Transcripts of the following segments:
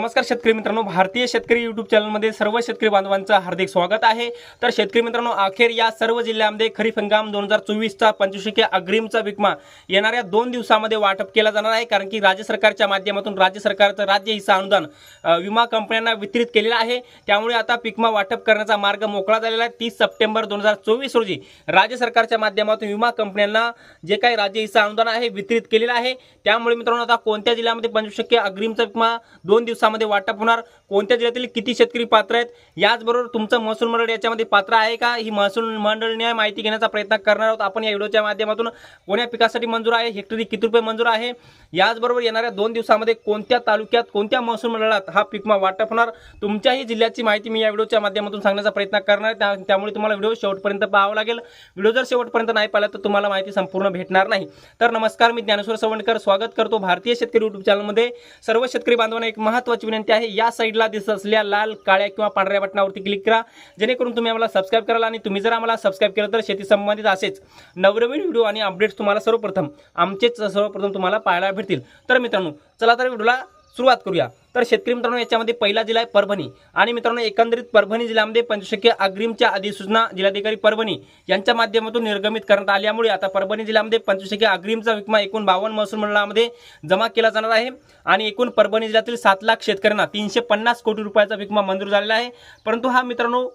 नमस्कार शेतकरी मित्रांनो भारतीय शेतकरी युट्यूब चॅनलमध्ये सर्व शेतकरी बांधवांचं हार्दिक स्वागत आहे. तर शेतकरी मित्रांनो अखेर या सर्व जिल्ह्यामध्ये खरीप हंगाम दोन हजार चोवीसचा पंचवीसशे अग्रिमचा विकमा येणाऱ्या दोन दिवसामध्ये वाटप केला जाणार आहे कारण की राज्य सरकारच्या माध्यमातून राज्य सरकारचं राज्य हिस्सा अनुदान विमा कंपन्यांना वितरित केलेलं आहे. त्यामुळे आता पिकमा वाटप करण्याचा मार्ग मोकळा झालेला आहे. तीस सप्टेंबर दोन हजार चोवीस रोजी राज्य सरकारच्या माध्यमातून विमा कंपन्यांना जे काही राज्य हिस्सा अनुदान आहे वितरित केलेलं आहे. त्यामुळे मित्रांनो आता कोणत्या जिल्ह्यामध्ये पंचवीस अग्रिमचा विकमा दोन दिवसामध्ये वाटप होणार? कोणत्या जिल्ह्यातील किती शेतकरी पात्र आहेत? याचबरोबर तुमचं महसूल मंडळ याच्यामध्ये पात्र आहे का? ही महसूल मंडळने माहिती घेण्याचा प्रयत्न करणार आहोत. आपण या व्हिडिओच्या माध्यमातून कोण्या पिकासाठी मंजूर आहे? हेक्टरी किती रुपये मंजूर आहे? याचबरोबर येणाऱ्या दोन दिवसामध्ये कोणत्या तालुक्यात कोणत्या महसूल मंडळात हा पिकमा वाटप होणार? तुमच्याही जिल्ह्याची माहिती मी या व्हिडिओच्या माध्यमातून सांगण्याचा प्रयत्न करणार आहे. त्यामुळे तुम्हाला व्हिडिओ शेवटपर्यंत पाहावा लागेल. व्हिडिओ जर शेवटपर्यंत नाही पाहिला तर तुम्हाला माहिती संपूर्ण भेटणार नाही. तर नमस्कार मी ज्ञानेश्वर सवंडकर. स्वागत करतो भारतीय शेतकरी युट्यूब चॅनलमध्ये सर्व शेतकरी बांधवांना एक महत्त्वाची विनंती आहे या साईडला दिसत असलेल्या लाल काळ्या किंवा पांढऱ्या बटनावरती क्लिक करा. जेणेकरून तुम्ही आम्हाला सबस्क्राईब कराल आणि तुम्ही जर आम्हाला सबस्क्राईब केलं तर शेती संबंधित असेच नवनवीन व्हिडिओ आणि अपडेट्स तुम्हाला सर्वप्रथम आमचेच सर्वप्रथम तुम्हाला पाहायला भेटतील. तर मित्रांनो चला तर व्हिडिओला सुरुवात करूया. तर शेतकरी मित्रांनो याच्यामध्ये पहिला जिल्हा आहे परभणी. आणि मित्रांनो एकंदरीत परभणी जिल्ह्यामध्ये पंचशक्के अग्रिमच्या अधिसूचना जिल्हाधिकारी परभणी यांच्या माध्यमातून निर्गमित करण्यात आल्यामुळे आता परभणी जिल्ह्यामध्ये पंचशक्के अग्रिमचा विकमा एकूण बावन्न महसूल मंडळामध्ये जमा केला जाणार आहे. आणि एकूण परभणी जिल्ह्यातील सात लाख शेतकऱ्यांना तीनशे पन्नास कोटी रुपयाचा विकमा मंजूर झालेला आहे. परंतु हा मित्रांनो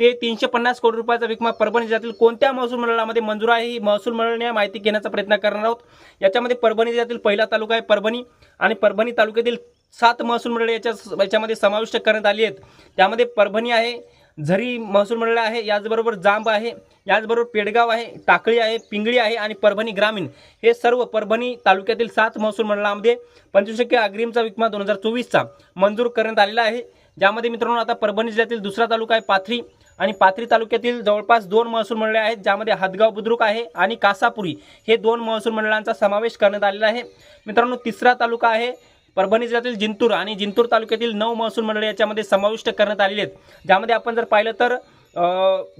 ते तीनशे पन्नास कोटी रुपयाचा विकमा परभणी जिल्ह्यातील कोणत्या महसूल मंडळामध्ये मंजूर आहे ही महसूल मंडळाने माहिती घेण्याचा प्रयत्न करणार आहोत. याच्यामध्ये परभणी जिल्ह्यातील पहिला तालुका आहे परभणी आणि परभणी तालुक्यातील सात महसूल मंडळे याच्या याच्यामध्ये समाविष्ट करण्यात आली आहेत. त्यामध्ये परभणी आहे झरी महसूल मंडळ आहे याचबरोबर जांब आहे याचबरोबर पेडगाव आहे टाकळी आहे पिंगळी आहे आणि परभणी ग्रामीण. हे सर्व परभणी तालुक्यातील सात महसूल मंडळामध्ये पंचवीस टक्के अग्रिमचा विकमा दोन हजार चोवीसचा मंजूर करण्यात आलेला आहे. ज्यामध्ये मित्रांनो आता परभणी जिल्ह्यातील दुसरा तालुका आहे पाथरी. आणि पाथरी तालुक्यातील जवळपास दोन महसूल मंडळे आहेत ज्यामध्ये हदगाव बुद्रुक आहे आणि कासापुरी हे दोन महसूल मंडळांचा समावेश करण्यात आलेला आहे. मित्रांनो तिसरा तालुका आहे परभणी जिल्ह्यातील जिंतूर आणि जिंतूर तालुक्यातील नऊ महसूल मंडळे याच्यामध्ये समाविष्ट करण्यात आलेले आहेत. ज्यामध्ये आपण जर पाहिलं तर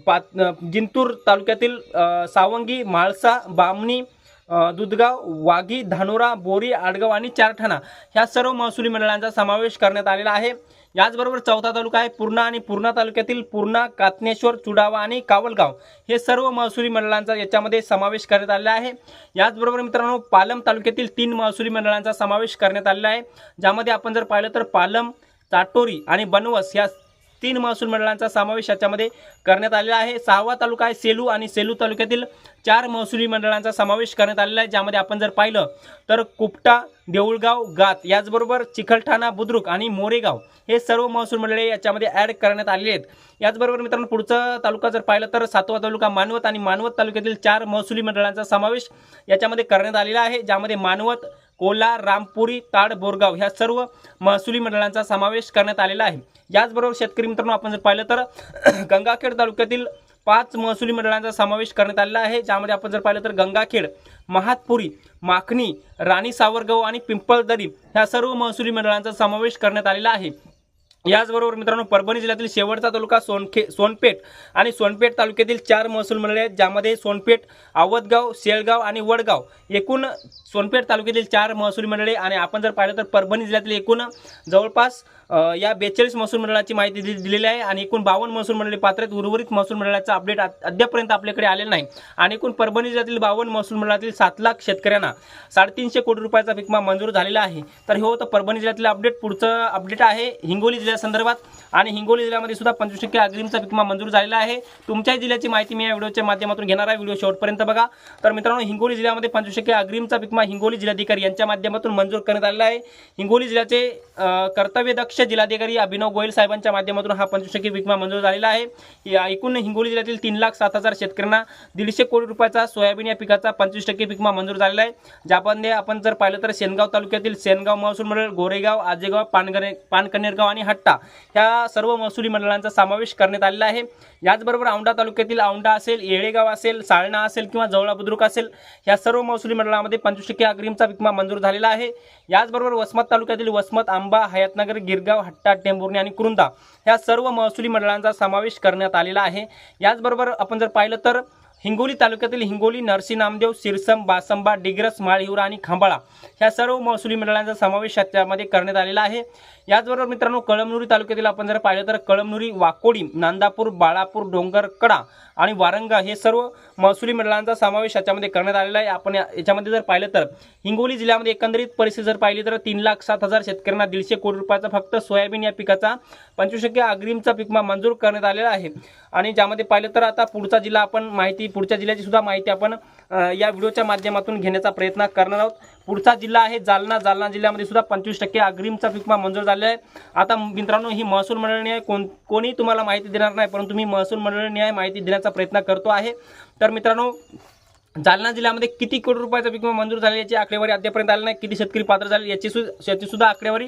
पात जिंतूर तालुक्यातील सावंगी म्हाळसा बामणी दुधगाव वाघी धानोरा बोरी आडगाव आणि चारठाणा ह्या सर्व महसुली मंडळांचा समावेश करण्यात आलेला आहे. याचबरोबर चौथा तालुका आहे पूर्णा आणि पूर्णा तालुक्यातील पूर्णा कातनेश्वर चुडावा आणि कावलगाव हे सर्व महसुली मंडळांचा याच्यामध्ये समावेश करण्यात आलेला आहे. याचबरोबर मित्रांनो पालम तालुक्यातील तीन महसुली मंडळांचा समावेश करण्यात आलेला आहे. ज्यामध्ये आपण जर पाहिलं तर पालम चाटोरी आणि बनवस या तीन महसूल मंडळांचा समावेश याच्यामध्ये करण्यात आलेला आहे. सहावा तालुका आहे सेलू आणि सेलू तालुक्यातील चार महसुली मंडळांचा समावेश करण्यात आलेला आहे. ज्यामध्ये आपण जर पाहिलं तर कुपटा देऊळगाव गात याचबरोबर चिखलठाणा बुद्रुक आणि मोरेगाव हे सर्व महसूल मंडळे याच्यामध्ये ॲड करण्यात आलेले आहेत. याचबरोबर मित्रांनो पुढचा तालुका जर पाहिलं तर सातवा तालुका मानवत आणि मानवत तालुक्यातील चार महसुली मंडळांचा समावेश याच्यामध्ये करण्यात आलेला आहे. ज्यामध्ये मानवत कोला रामपुरी ताड बोरगाव ह्या सर्व महसुली मंडळांचा समावेश करण्यात आलेला आहे. याचबरोबर शेतकरी मित्रांनो आपण जर पाहिलं तर गंगाखेड तालुक्यातील पाच महसुली मंडळांचा समावेश करण्यात आलेला आहे. ज्यामध्ये आपण जर पाहिलं तर गंगाखेड महातपुरी माखणी राणी सावरगाव आणि पिंपळदरी ह्या सर्व महसुली मंडळांचा समावेश करण्यात आलेला आहे. याचबरोबर मित्रांनो परभणी जिल्ह्यातील शेवटचा तालुका सोनखे सोनपेठ आणि सोनपेठ तालुक्यातील चार महसूल मंडळे आहेत ज्यामध्ये सोनपेठ आवतगाव शेळगाव आणि वडगाव एकूण सोनपेठ तालुक्यातील चार महसूल मंडळे. आणि आपण जर पाहिलं तर परभणी जिल्ह्यातील एकूण जवळपास या बेचाळीस महसूल मंडळाची माहिती दिली दिलेली आहे आणि एकूण बावन्न महसूल मंडळी पात्र आहेत उर्वरित महसूल मंडळाचा अपडेट अद्यापर्यंत आपल्याकडे आलेला नाही. आणि एकूण परभणी जिल्ह्यातील बावन्न महसूल मंडळातील सात लाख शेतकऱ्यांना साडेतीनशे कोटी रुपयाचा विकमा मंजूर झालेला आहे. तर हे होतं परभणी जिल्ह्यातील अपडेट. पुढचं अपडेट आहे हिंगोली जिल्ह्यासंदर्भात आणि हिंगोली जिल्ह्यामध्ये सुद्धा पंचवीस टक्के अग्रिमचा विकमा मंजूर झालेला आहे. तुमच्याही जिल्ह्याची माहिती मी या व्हिडिओच्या माध्यमातून घेणार आहे. व्हिडिओ शेवटपर्यंत बघा. तर मित्रांनो हिंगोली जिल्ह्यामध्ये पंचवीस टक्के अग्रिमचा विकमा हिंगोली जिल्हाधिकारी यांच्या माध्यमातून मंजूर करण्यात आलेला आहे. हिंगोली जिल्ह्याचे कर्तव्यदक्ष कर्तव्यदक्ष जिल्हाधिकारी अभिनव गोयल साहेबांच्या माध्यमातून हा पंचवीस टक्के विकमा मंजूर झालेला आहे. या एकूण हिंगोली जिल्ह्यातील तीन लाख सात हजार शेतकऱ्यांना दीडशे कोटी रुपयाचा सोयाबीन या पिकाचा पंचवीस टक्के विकमा मंजूर झालेला आहे. ज्यामध्ये आपण जर पाहिलं तर शेनगाव तालुक्यातील शेनगाव महसूल मंडळ गोरेगाव आजेगाव पानगणे पानकनेरगाव आणि हट्टा ह्या सर्व महसुली मंडळांचा समावेश करण्यात आलेला आहे. याचबरोबर औंढा तालुक्यातील औंढा असेल येळेगाव असेल साळणा असेल किंवा जवळा बुद्रुक असेल ह्या सर्व महसुली मंडळामध्ये पंचवीस टक्के अग्रिमचा विकमा मंजूर झालेला आहे. याचबरोबर वसमत तालुक्यातील वसमत आंबा हयातनगर गिरगाव हट्टा टेंभुर्णी आणि कुरुंदा ह्या सर्व महसुली मंडळांचा समावेश करण्यात आलेला आहे. याचबरोबर आपण जर पाहिलं तर हिंगोली तालुक्यातील हिंगोली नरसी नामदेव सिरसम बासंबा डिग्रस माळहिवरा आणि खांबाळा ह्या सर्व महसुली मंडळांचा समावेश त्यामध्ये करण्यात आलेला आहे. याचबरोबर मित्रांनो कळमनुरी तालुक्यातील आपण जर पाहिलं तर कळमनुरी वाकोडी नांदापूर बाळापूर डोंगरकडा आणि वारंगा हे सर्व महसुली मंडळांचा समावेश याच्यामध्ये करण्यात आलेला आहे. आपण याच्यामध्ये जर पाहिलं तर हिंगोली जिल्ह्यामध्ये एकंदरीत परिस्थिती जर पाहिली तर तीन लाख सात हजार शेतकऱ्यांना दीडशे कोटी रुपयाचा फक्त सोयाबीन या पिकाचा पंचवीस टक्के अग्रिमचा पिकमा मंजूर करण्यात आलेला आहे. आणि ज्यामध्ये पाहिलं तर आता पुढचा जिल्हा आपण माहिती पुढच्या जिल्ह्याची सुद्धा माहिती आपण या व्हिडिओच्या माध्यमातून घेण्याचा प्रयत्न करणार आहोत. पुढचा जिल्हा आहे जालना. जालना जिल्ह्यामध्ये सुद्धा पंचवीस टक्के अग्रिमचा पिकमा मंजूर झालेला आहे. आता मित्रांनो ही महसूल मंडळाने कोण कोणी तुम्हाला माहिती देणार नाही परंतु मी महसूल आहे माहिती देण्याचा प्रयत्न करतो आहे. तर मित्रांनो जालना जिल्ह्यामध्ये किती कोटी रुपयाचा पीक विमा मंजूर झाले याची आकडेवारी अद्यापर्यंत आली नाही. किती शेतकरी पात्र झाले याची याचीसुद्धा याची सुद्धा आकडेवारी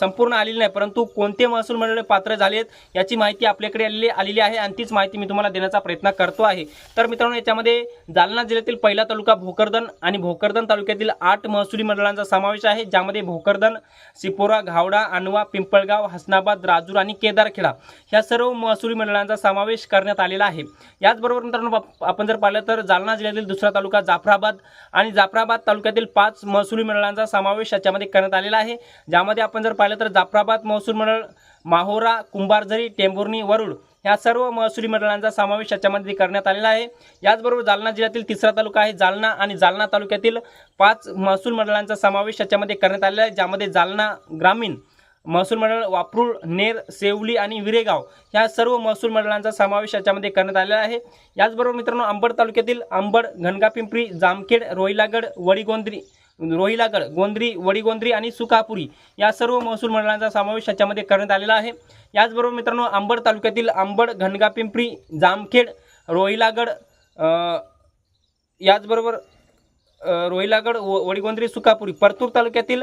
संपूर्ण आलेली नाही. परंतु कोणते महसूल मंडळ पात्र झाले आहेत याची माहिती आपल्याकडे आलेली आलेली आहे आणि तीच माहिती मी तुम्हाला देण्याचा प्रयत्न करतो आहे. तर मित्रांनो याच्यामध्ये जालना जिल्ह्यातील पहिला तालुका भोकरदन आणि भोकरदन तालुक्यातील आठ महसुली मंडळांचा समावेश आहे ज्यामध्ये भोकरदन सिपोरा घावडा अनवा पिंपळगाव हसनाबाद राजूर आणि केदारखेडा ह्या सर्व महसुली मंडळांचा समावेश करण्यात आलेला आहे. याचबरोबर मित्रांनो आपण जर पाहिलं तर जालना जिल्ह्यात तालुक्यातील दुसरा तालुका जाफराबाद आणि जाफराबाद तालुक्यातील पाच महसुली मंडळांचा समावेश याच्यामध्ये करण्यात आलेला आहे. ज्यामध्ये आपण जर पाहिलं तर जाफराबाद महसूल मंडळ माहोरा कुंभारझरी टेंभुर्णी वरुड या सर्व महसुली मंडळांचा समावेश याच्यामध्ये करण्यात आलेला आहे. याचबरोबर जालना जिल्ह्यातील तिसरा तालुका आहे जालना आणि जालना तालुक्यातील पाच महसूल मंडळांचा समावेश याच्यामध्ये करण्यात आलेला आहे ज्यामध्ये जालना ग्रामीण महसूल मंडळ वापरूळ नेर सेवली आणि विरेगाव ह्या सर्व महसूल मंडळांचा समावेश याच्यामध्ये करण्यात आलेला आहे. याचबरोबर मित्रांनो अंबड तालुक्यातील अंबड घनगापिंपरी जामखेड रोहिलागड वडीगोंद्री रोहिलागड गोंद्री वडीगोंद्री आणि सुकापुरी या सर्व महसूल मंडळांचा समावेश याच्यामध्ये करण्यात आलेला आहे. याचबरोबर मित्रांनो अंबड तालुक्यातील अंबड घनगापिंपरी जामखेड रोहिलागड याचबरोबर रोहिलागड व वडीगोंद्री सुकापुरी परतूर तालुक्यातील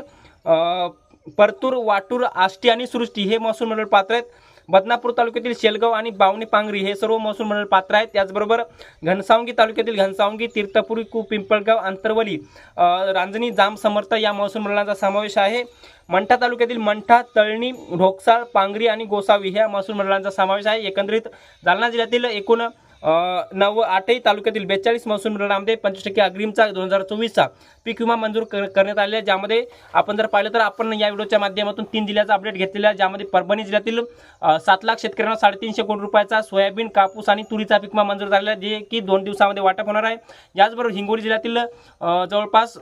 परतूर वाटूर आष्टी आणि सृष्टी हे महसूल मंडळ पात्र आहेत. बदनापूर तालुक्यातील शेलगाव आणि बावणी पांगरी हे सर्व महसूल मंडळ पात्र आहेत. त्याचबरोबर घनसावंगी तालुक्यातील घनसावंगी तीर्थपुरी कु पिंपळगाव आंतरवली रांजणी जाम समर्थ या महसूल मंडळांचा समावेश आहे. मंठा तालुक्यातील मंठा तळणी ढोकसाळ पांगरी आणि गोसावी ह्या महसूल मंडळांचा समावेश आहे. एकंदरीत जालना जिल्ह्यातील एकूण नव आठही तालुक्यातील बेचाळीस महसूल मंडळामध्ये पंचवीस टक्के अग्रिमचा दोन हजार चोवीसचा पीक विमा मंजूर कर- करण्यात आलेला आहे. ज्यामध्ये आपण जर पाहिलं तर आपण या व्हिडिओच्या माध्यमातून तीन जिल्ह्याचा अपडेट घेतलेला आहे. ज्यामध्ये परभणी जिल्ह्यातील सात लाख शेतकऱ्यांना साडेतीनशे कोटी रुपयाचा सोयाबीन कापूस आणि तुरीचा पीक विमा मंजूर झालेला आहे. जे की दोन दिवसामध्ये वाटप होणार आहे. याचबरोबर हिंगोली जिल्ह्यातील जवळपास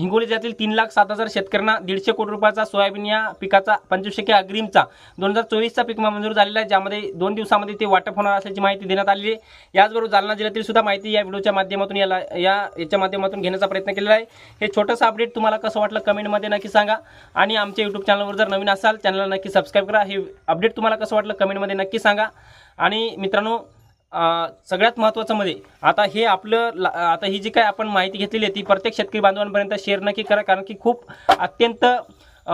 हिंगोली जिल्ह्यातील तीन लाख सात हजार शेतकऱ्यांना दीडशे कोटी रुपयाचा सोयाबीन या पिकाचा पंचवीस टक्के अग्रिमचा दोन हजार चोवीसचा पीक मंजूर झालेला आहे ज्यामध्ये दोन दिवसामध्ये ते वाटप होणार असल्याची माहिती देण्यात आलेली आहे. याचबरोबर जालना जिल्ह्यातील सुद्धा माहिती या व्हिडिओच्या माध्यमातून याला या याच्या माध्यमातून घेण्याचा प्रयत्न केलेला आहे. हे छोटंसं अपडेट तुम्हाला कसं वाटलं कमेंटमध्ये नक्की सांगा. आणि आमच्या यूट्यूब चॅनलवर जर नवीन असाल चॅनलला नक्की सबस्क्राईब करा. हे अपडेट तुम्हाला कसं वाटलं कमेंटमध्ये नक्की सांगा. आणि मित्रांनो सगळ्यात महत्त्वाचं मध्ये म्हणजे, आता हे आपलं ला- आता ही जी काय आपण माहिती घेतलेली आहे ती प्रत्येक शेतकरी बांधवांपर्यंत शेअर नक्की करा कारण की खूप अत्यंत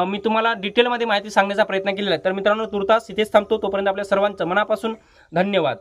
मी तुम्हाला डिटेलमध्ये माहिती सांगण्याचा प्रयत्न केलेला आहे. तर मित्रांनो तुर्तास इथेच थांबतो. तोपर्यंत आपल्या सर्वांचं मनापासून धन्यवाद.